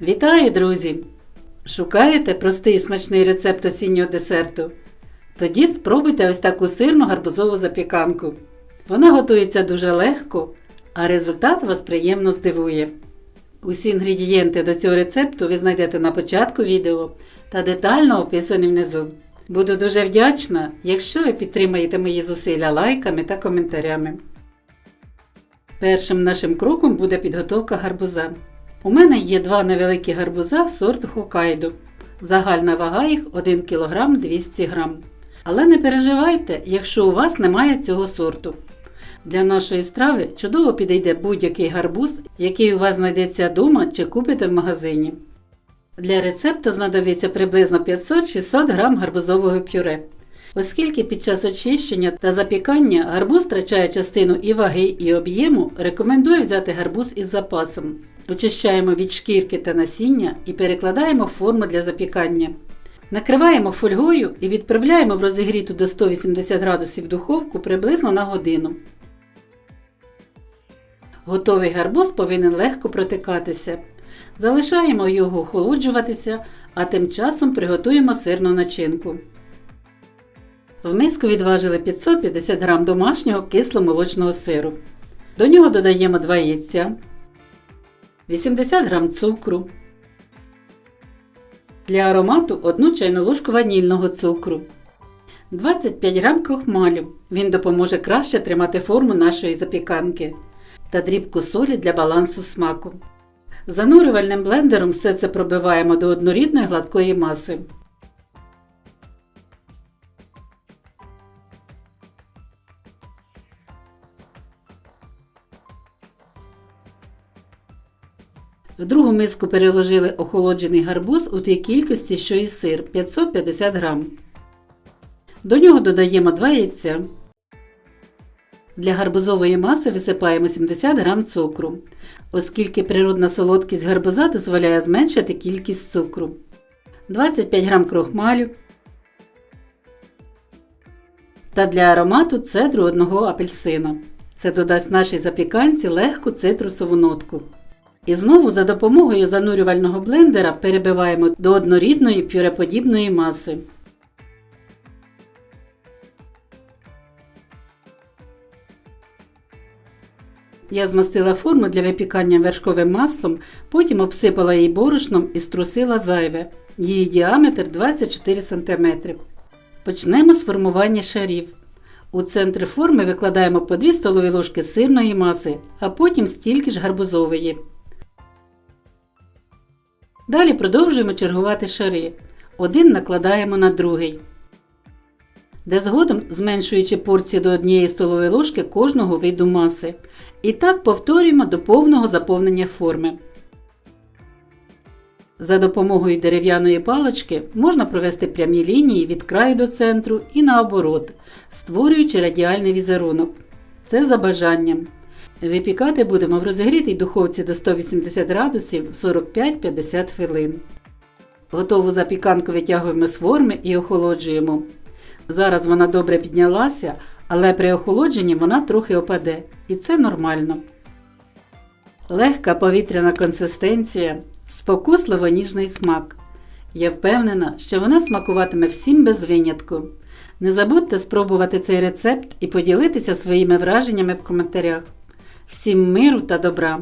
Вітаю, друзі! Шукаєте простий і смачний рецепт осіннього десерту? Тоді спробуйте ось таку сирну гарбузову запіканку. Вона готується дуже легко, а результат вас приємно здивує. Усі інгредієнти до цього рецепту ви знайдете на початку відео та детально описані внизу. Буду дуже вдячна, якщо ви підтримаєте мої зусилля лайками та коментарями. Першим нашим кроком буде підготовка гарбуза. У мене є два невеликі гарбуза сорту Хокайдо. Загальна вага їх 1 кг 200 г. Але не переживайте, якщо у вас немає цього сорту. Для нашої страви чудово підійде будь-який гарбуз, який у вас знайдеться вдома чи купите в магазині. Для рецепту знадобиться приблизно 500-600 г гарбузового пюре. Оскільки під час очищення та запікання гарбуз втрачає частину і ваги, і об'єму, рекомендую взяти гарбуз із запасом. Очищаємо від шкірки та насіння і перекладаємо в форму для запікання. Накриваємо фольгою і відправляємо в розігріту до 180 градусів духовку приблизно на годину. Готовий гарбуз повинен легко протикатися. Залишаємо його охолоджуватися, а тим часом приготуємо сирну начинку. В миску відважили 550 г домашнього кисломолочного сиру. До нього додаємо 2 яйця, 80 г цукру. Для аромату 1 чайну ложку ванільного цукру. 25 г крохмалю. Він допоможе краще тримати форму нашої запіканки. Та дрібку солі для балансу смаку. Занурювальним блендером все це пробиваємо до однорідної гладкої маси. В другу миску переложили охолоджений гарбуз у тій кількості, що і сир 550 г. До нього додаємо 2 яйця. Для гарбузової маси висипаємо 70 г цукру, оскільки природна солодкість гарбуза дозволяє зменшити кількість цукру, 25 г крохмалю та для аромату цедру одного апельсина. Це додасть нашій запіканці легку цитрусову нотку. І знову за допомогою занурювального блендера перебиваємо до однорідної пюреподібної маси. Я змастила форму для випікання вершковим маслом, потім обсипала її борошном і струсила зайве. Її діаметр 24 см. Почнемо з формування шарів. У центр форми викладаємо по 2 столові ложки сирної маси, а потім стільки ж гарбузової. Далі продовжуємо чергувати шари. Один накладаємо на другий. Де згодом зменшуючи порції до 1 столової ложки кожного виду маси. І так повторюємо до повного заповнення форми. За допомогою дерев'яної палички можна провести прямі лінії від краю до центру і наоборот, створюючи радіальний візерунок. Це за бажанням. Випікати будемо в розігрітій духовці до 180 градусів 45-50 хвилин. Готову запіканку витягуємо з форми і охолоджуємо. Зараз вона добре піднялася, але при охолодженні вона трохи опаде. І це нормально. Легка повітряна консистенція, спокусливо ніжний смак. Я впевнена, що вона смакуватиме всім без винятку. Не забудьте спробувати цей рецепт і поділитися своїми враженнями в коментарях. Всім миру та добра!